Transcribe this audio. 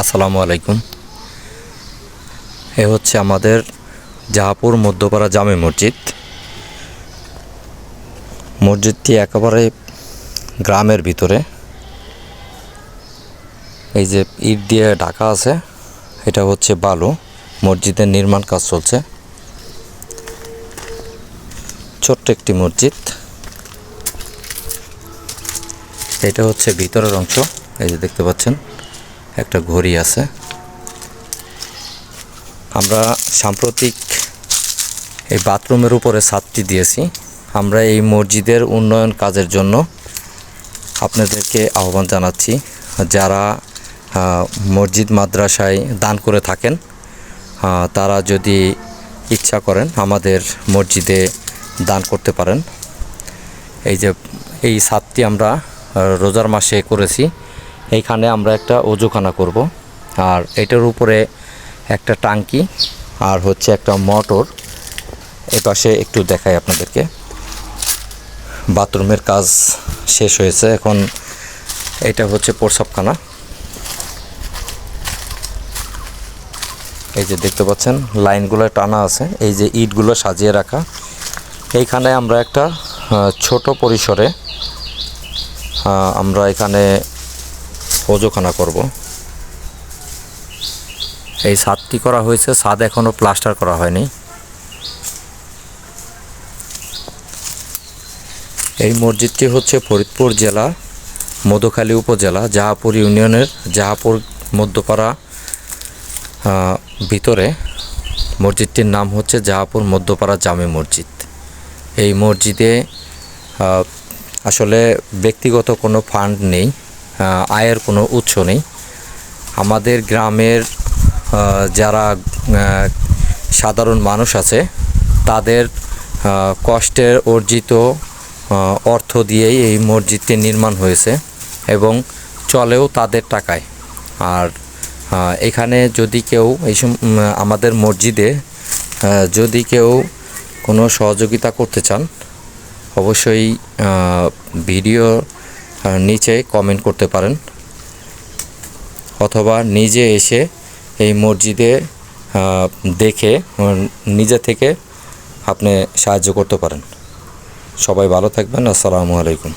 আসসালামু আলাইকুম। এ হচ্ছে আমাদের জাহাপুর মধ্যপাড়া জামে মসজিদ। মসজিদটি একেবারে গ্রামের ভিতরে। এই যে ইট দিয়ে ঢাকা আছে, এটা হচ্ছে বালু। মসজিদের নির্মাণ কাজ চলছে। ছোট্ট একটি মসজিদ। এটা হচ্ছে ভিতরের অংশ, এই যে দেখতে পাচ্ছেন। একটা ঘড়ি আছে। আমরা সাম্প্রতিক এই বাথরুমের উপরে ছাদটি দিয়েছি। আমরা এই মসজিদের উন্নয়ন কাজের জন্য আপনাদেরকে আহ্বান জানাচ্ছি, যারা মসজিদ মাদ্রাসায় দান করে থাকেন তারা যদি ইচ্ছা করেন আমাদের মসজিদে দান করতে পারেন। এই যে, এই ছাদটি আমরা রোজার মাসে করেছি। এইখানে আমরা একটা অজুখানা করব। আর এটার উপরে একটা টাঙ্কি আর হচ্ছে একটা মোটর। এই পাশে একটু দেখাই আপনাদেরকে। বাথরুমের কাজ শেষ হয়েছে। এখন এটা হচ্ছে প্রসাবখানা। এই যে দেখতে পাচ্ছেন, লাইনগুলো টানা আছে। এই যে ইটগুলো সাজিয়ে রাখা। এইখানে আমরা একটা ছোট পরিসরে আমরা এখানে ওজোখানা করব। এই ছাদটি করা হয়েছে ছাদ এখনও প্লাস্টার করা হয়নি। এই মসজিদটি হচ্ছে ফরিদপুর জেলা, মধুখালী উপজেলা, জাহাপুর ইউনিয়নের জাহাপুর মধ্যপাড়া ভিতরে। মসজিদটির নাম হচ্ছে জাহাপুর মধ্যপাড়া জামে মসজিদ। এই মসজিদে আসলে ব্যক্তিগত কোনো ফান্ড নেই। আয়ের কোনো উৎস নেই। আমাদের গ্রামের যারা সাধারণ মানুষ আছে, তাদের কষ্টের অর্জিত অর্থ দিয়েই এই মসজিদটি নির্মাণ হয়েছে এবং চলেও তাদের টাকায়। আর এখানে যদি কেউ এই আমাদের মসজিদে যদি কেউ কোনো সহযোগিতা করতে চান, অবশ্যই ভিডিও নিচে কমেন্ট করতে পারেন। অথবা নিজে এসে এই মসজিদে দেখে নিজে থেকে আপনি সাহায্য করতে পারেন। সবাই ভালো থাকবেন। আসসালামু আলাইকুম।